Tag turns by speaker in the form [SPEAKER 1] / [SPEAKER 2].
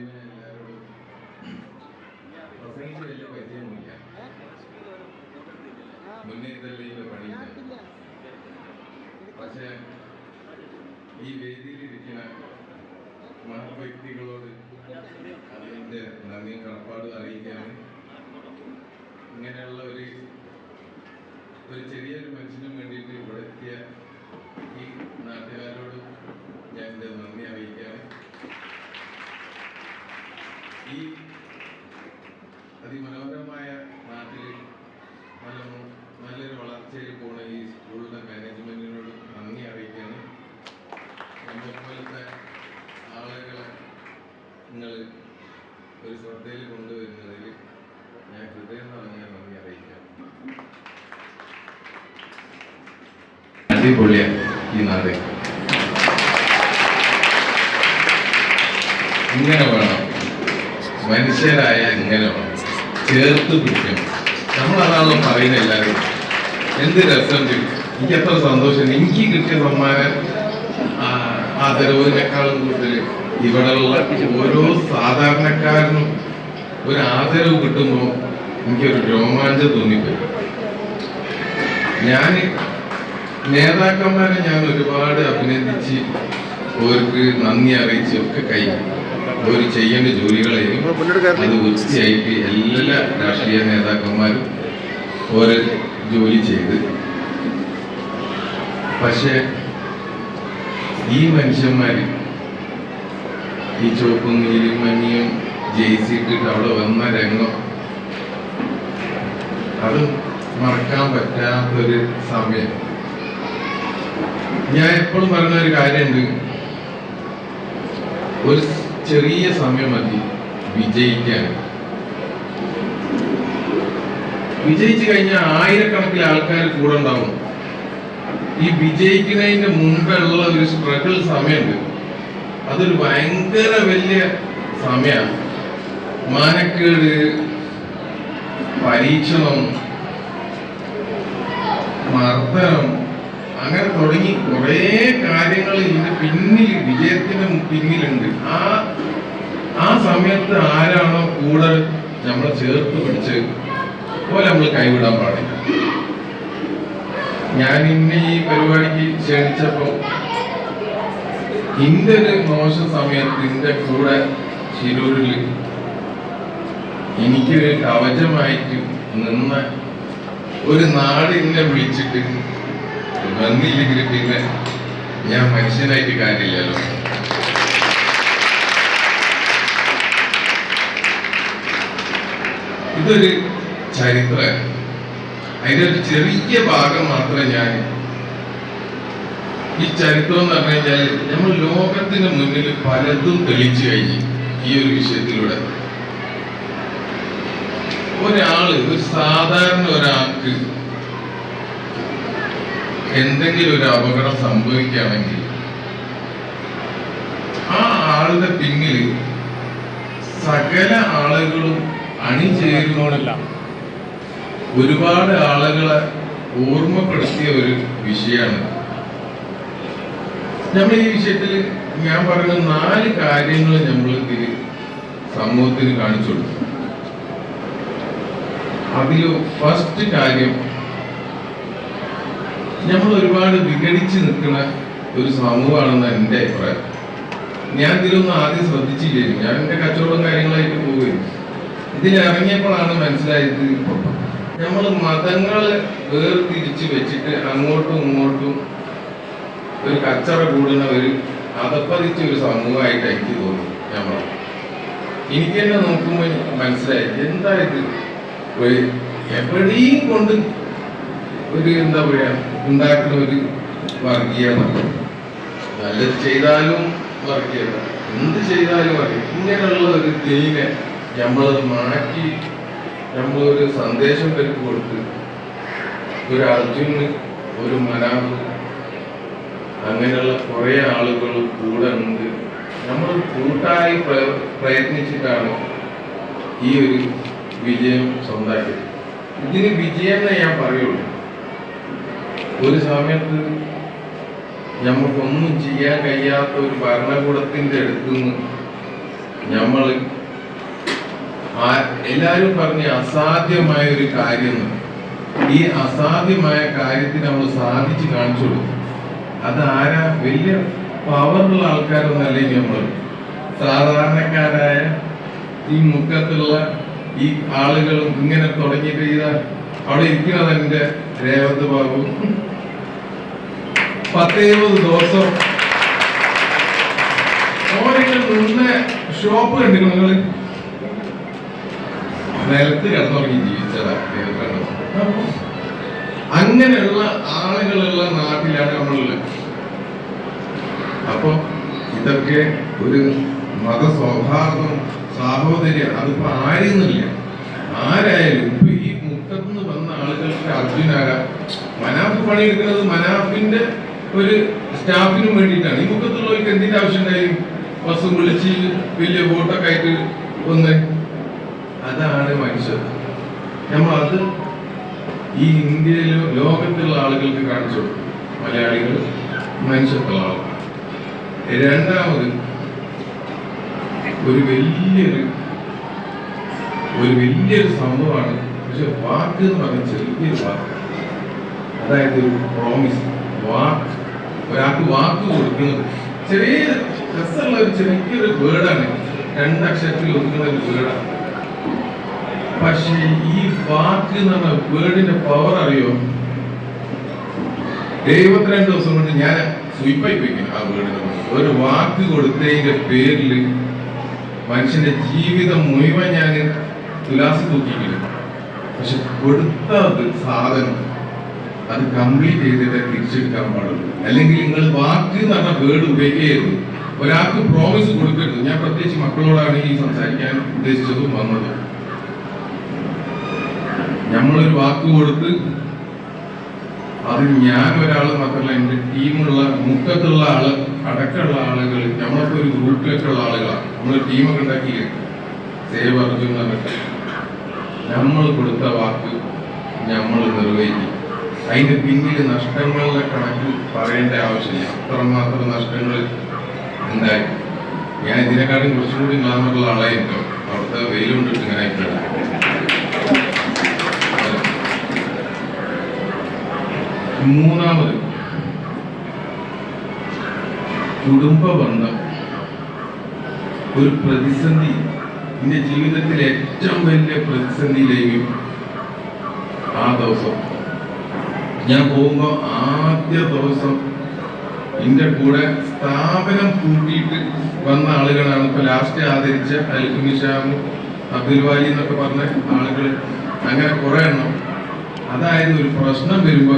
[SPEAKER 1] ആദ്യമേ എല്ലാവരോടും പരിചയമൊന്നുമില്ല. മുന്നേ ഇതല്ലേ പണിയില്ല പക്ഷേ ഈ വേദിയിലിരിക്കുന്ന മഹത് വ്യക്തികളോട് അതിന്റെ നന്ദിയും കടപ്പാടും അറിയിക്കാനും ഇങ്ങനെയുള്ള ഒരു ഒരു ചെറിയൊരു മനുഷ്യനും വേണ്ടിയിട്ട് ഇവിടെ എത്തിയ ഈ നാട്ടുകാരോട് ഞാൻ എന്റെ നന്ദി അറിയിക്കുകയാണ് ഈ അതിമനോഹരമായ നാട്ടിൽ നല്ല നല്ലൊരു വളർച്ചയിൽ പോണ ഈ സ്കൂളിന്റെ മാനേജ്മെന്റിനോട് നന്ദി അറിയിക്കുകയാണ് നമ്മളെപ്പോലത്തെ ആളുകളെ നിങ്ങൾ ഒരു ശ്രദ്ധയിൽ കൊണ്ടുവരുന്നതിൽ ഞാൻ ഹൃദയം നിറഞ്ഞ നന്ദി അറിയിക്കാം. ഈ നാട്. ഇങ്ങനെ വേണം. മനുഷ്യരായ ഇങ്ങനെ ചേർത്ത് പിടിക്കണം നമ്മളതാണോ പറയുന്നത് എല്ലാവരും? എന്ത് രസം എനിക്ക് എത്ര സന്തോഷം എനിക്ക് കിട്ടിയ സമ്മാനം ആദരവിനേക്കാളും കൂടുതൽ ഇവിടെയുള്ള ഓരോ സാധാരണക്കാരനും ഒരു ആദരവ് കിട്ടുമ്പോൾ എനിക്കൊരു രോമാഞ്ചം തോന്നിപ്പോയി. ഞാൻ നേതാക്കന്മാരെ ഞാൻ ഒരുപാട് അഭിനന്ദിച്ച് അവർക്ക് നന്ദി അറിയിച്ച് ഒക്കെ കഴിഞ്ഞു. അവർ ചെയ്യേണ്ട ജോലികളെയും അത് വൃത്തിയായിട്ട് എല്ലാ രാഷ്ട്രീയ നേതാക്കന്മാരും ഓരോ ജോലി ചെയ്ത്. പക്ഷേ ഈ മനുഷ്യന്മാർ ഈ ചുവപ്പും നീലും മഞ്ഞയും ജയിച്ചിട്ടിട്ട് അവിടെ വന്ന രംഗം അത് മറക്കാൻ പറ്റാത്തൊരു സമയം. ഞാൻ എപ്പോഴും പറയുന്ന ഒരു കാര്യമുണ്ട്. ഒരു ചെറിയ സമയം മതി. വിജയിക്കാൻ. വിജയിച്ചു കഴിഞ്ഞാൽ ആയിരക്കണക്കിന് ആൾക്കാർ കൂടെ ഉണ്ടാവും. ഈ വിജയിക്കുന്നതിന്റെ മുൻപുള്ള ഒരു സ്ട്രഗിൾ സമയമുണ്ട്. അതൊരു ഭയങ്കര വലിയ സമയമാണ്. മാനക്കേട് പരീക്ഷണം മർദ്ദനം അങ്ങനെ തുടങ്ങി കുറേ കാര്യങ്ങൾ ഇതിന്റെ പിന്നിൽ വിജയത്തിന് പിന്നിലുണ്ട്. ആ ആ സമയത്ത് ആരാണോ കൂടെ നമ്മളെ ചേർത്ത് പിടിച്ച് പോലെ നമ്മൾ കൈവിടാൻ പാടില്ല. ഞാൻ ഇന്ന് ഈ പരിപാടിക്ക് ക്ഷണിച്ചപ്പോ ഇന്റെ ഒരു മോശ സമയത്ത് ഇന്റെ കൂടെ ശിരൂരിൽ എനിക്കൊരു കവചമായിട്ട് നിന്ന ഒരു നാടിനെ വിളിച്ചിട്ട് വന്നില്ലെങ്കിൽ പിന്നെ ഞാൻ മനുഷ്യനായിട്ട് കാര്യമില്ലല്ലോ. ഇതൊരു ചരിത്രമായിരുന്നു അതിന്റെ ഒരു ചെറിയ ഭാഗം മാത്രമേ ഞാൻ ഈ ചരിത്രം എന്ന് പറഞ്ഞു കഴിഞ്ഞാൽ നമ്മൾ ലോകത്തിന് മുന്നിൽ പലതും തെളിച്ചു കഴിഞ്ഞു ഈ ഒരു വിഷയത്തിലൂടെ. ഒരാൾ ഒരു സാധാരണ ഒരാൾക്ക് എന്തെങ്കിലും ഒരു അപകടം സംഭവിക്കുകയാണെങ്കിൽ ആ ആളുടെ പിന്നിൽ സകല ആളുകളും അണിചേരുന്നോടല്ല ഒരുപാട് ആളുകളെ ഓർമ്മപ്പെടുത്തിയ ഒരു വിഷയമാണ്. നമ്മൾ ഈ വിഷയത്തിൽ ഞാൻ പറഞ്ഞ നാല് കാര്യങ്ങൾ നമ്മൾ സമൂഹത്തിന് കാണിച്ചു കൊടുക്കും അതിൽ ഫസ്റ്റ് കാര്യം നമ്മൾ ഒരുപാട് വിഘടിച്ച് നിൽക്കുന്ന ഒരു സമൂഹമാണെന്ന് എന്റെ അഭിപ്രായം. ഞാൻ ഇതിലൊന്നും ആദ്യം ശ്രദ്ധിച്ചില്ലായിരുന്നു ഞാൻ എന്റെ കച്ചവടം കാര്യങ്ങളായിട്ട് പോവുകയും ഇതിലിറങ്ങിയപ്പോഴാണ് മനസ്സിലായത് നമ്മൾ മതങ്ങൾ വേർതിരിച്ച് വെച്ചിട്ട് അങ്ങോട്ടും ഇങ്ങോട്ടും ഒരു കച്ചറ കൂടുന്ന ഒരു അതപ്പതിച്ച ഒരു സമൂഹമായിട്ട് എനിക്ക് തോന്നി നമ്മൾ എനിക്ക് തന്നെ നോക്കുമ്പോൾ മനസ്സിലായി എന്താ ഇത്? ഒരു എവിടെയും കൊണ്ട് ഒരു എന്താ പറയാ ഉണ്ടാക്കുന്ന ഒരു വർഗീയത നല്ലത് ചെയ്താലും വർഗീയത എന്ത് ചെയ്താലും വർഗീയ ഇങ്ങനെയുള്ള ഒരു തീനെ നമ്മളത് മാറ്റി നമ്മളൊരു സന്ദേശം പേർക്ക് കൊടുത്ത് ഒരു അർജുന് ഒരു മനാവ് അങ്ങനെയുള്ള കുറെ ആളുകൾ കൂടെ ഉണ്ട്. നമ്മൾ കൂട്ടായി പ്രയത്നിച്ചിട്ടാണ് ഈ ഒരു വിജയം സ്വന്തമാക്കിയത്. ഇതിന് വിജയം എന്നേ ഞാൻ പറയുള്ളൂ. ഒരു സമയത്ത് നമുക്കൊന്നും ചെയ്യാൻ കഴിയാത്ത ഒരു ഭരണകൂടത്തിന്റെ അടുത്ത് നിന്ന് നമ്മൾ എല്ലാരും പറഞ്ഞ അസാധ്യമായ ഒരു കാര്യം ഈ അസാധ്യമായ കാര്യത്തിന് നമ്മൾ സാധിച്ചു കാണിച്ചു കൊടുക്കും. അത് ആരാ? വലിയ പവറുള്ള ആൾക്കാരൊന്നല്ല നമ്മൾ സാധാരണക്കാരായ ഈ മുക്കത്തുള്ള ഈ ആളുകളും ഇങ്ങനെ തുടങ്ങിയിട്ട് ചെയ്താൽ അവിടെ ഇരിക്കുന്നത് എന്റെ രേവത് ബാബു. പത്തേഴുപത് ദിവസം നിന്ന ഷോപ്പ് കണ്ടിരുന്നു നിങ്ങൾ? നിലത്ത് കിടന്നുറങ്ങി ജീവിച്ചതാ. അങ്ങനെയുള്ള ആളുകളുള്ള നാട്ടിലാണ് നമ്മളുള്ളത്. അപ്പൊ ഇതൊക്കെ ഒരു മത സൗഹാർദ്ദം സാഹോദര്യം അതിപ്പോ ആരെന്നില്ല ആരായാലും ഈ ആളുകൾക്ക് അർജുനാര. മനാഫ് പണിയെടുക്കുന്നത് മനാഫിന്റെ ഒരു സ്റ്റാഫിനും വേണ്ടിയിട്ടാണ്. ഈ മുഖത്തുള്ളവർക്ക് എന്തിന്റെ ആവശ്യം ഉണ്ടായി? ബസ്സും വിളിച്ച് വലിയ ബോട്ടൊക്കെ ആയിട്ട് ഒന്ന് അതാണ് മനുഷ്യർ. നമ്മൾ അത് ഈ ഇന്ത്യയിലോ ലോകത്തുള്ള ആളുകൾക്ക് കാണിച്ചു. മലയാളികൾ മനുഷ്യത്തുള്ള ആളുകൾ രണ്ടാമത് ഒരു വലിയൊരു ഒരു വലിയൊരു സംഭവമാണ് പക്ഷെ വാക്ക് എന്ന് പറഞ്ഞ ചെറിയൊരു വാക്ക് അതായത് ഒരു പ്രോമിസ് വാക്ക്. ഒരാൾക്ക് വാക്ക് കൊടുക്കുന്നത് ചെറിയ രസമുള്ള ഒരു ചെറിയൊരു വേർഡാണ്. രണ്ടക്ഷരത്തിൽ ഒതുക്കുന്ന ഒരു വേർഡാണ്. പക്ഷേ ഈ വാക്ക് എന്ന് പറഞ്ഞ വേർഡിന്റെ പവർ അറിയോ? എഴുപത്തിരണ്ട് ദിവസം കൊണ്ട് ഞാൻ സ്വീപ്പായി പോയിക്കുന്നു ആ വേർഡിന്റെ ഒരു വാക്ക് കൊടുത്തതിന്റെ പേരിൽ മനുഷ്യന്റെ ജീവിതം മുഴുവൻ ഞാൻ തുലാസ് തൂക്കിക്കില്ല പക്ഷെ കൊടുത്ത സാധനം അത് കംപ്ലീറ്റ് ചെയ്തിട്ട് തിരിച്ചെടുക്കാൻ പാടുള്ളൂ. അല്ലെങ്കിൽ നിങ്ങൾ വാക്ക് എന്ന് പറഞ്ഞ വേർഡ് ഉപയോഗിക്കരുത്. ഒരാൾക്ക് പ്രോമിസ് കൊടുക്കരുത്. ഞാൻ പ്രത്യേകിച്ച് മക്കളോടാണ് ഈ സംസാരിക്കാൻ ഉദ്ദേശിച്ചതും വന്നത് നമ്മളൊരു വാക്ക് കൊടുത്ത് അത് ഞാൻ ഒരാൾ മാത്രമല്ല എന്റെ ടീമുള്ള മുക്കത്തുള്ള ആൾ അടക്കമുള്ള ആളുകൾ നമ്മളൊക്കെ ഒരു ഗ്രൂപ്പിലൊക്കെ ഉള്ള ആളുകളാണ് നമ്മൾ ടീമൊക്കെ ഉണ്ടാക്കി സേവ് നമ്മൾ കൊടുത്ത വാക്ക് നമ്മൾ നിർവഹിക്കും. അതിന്റെ പിന്നിൽ നഷ്ടങ്ങളുടെ കണക്ക് പറയേണ്ട ആവശ്യമില്ല. അത്രമാത്രം നഷ്ടങ്ങൾ ഉണ്ടായി ഞാൻ ഇതിനെക്കാളും കുറച്ചുകൂടി ഗ്ലാമറുള്ള ആളായിരുന്നു അവിടുത്തെ വെയിലുണ്ടിട്ട് ഇങ്ങനെ മൂന്നാമത് കുടുംബ ബന്ധം ഒരു പ്രതിസന്ധി എന്റെ ജീവിതത്തിലെ ഏറ്റവും വലിയ പ്രതിസന്ധിയിലേക്കും ആ ദിവസം. ഞാൻ പോകുമ്പോ ആദ്യ ദിവസം എന്റെ കൂടെ സ്ഥാപനം കൂട്ടിയിട്ട് വന്ന ആളുകളാണ്. ഇപ്പൊ ലാസ്റ്റ് ആദരിച്ച അൽക്കുനിഷാമു അബ്ദുൽ വാലി എന്നൊക്കെ പറഞ്ഞ ആളുകൾ അങ്ങനെ കുറെ എണ്ണം. അതായത് ഒരു പ്രശ്നം വരുമ്പോൾ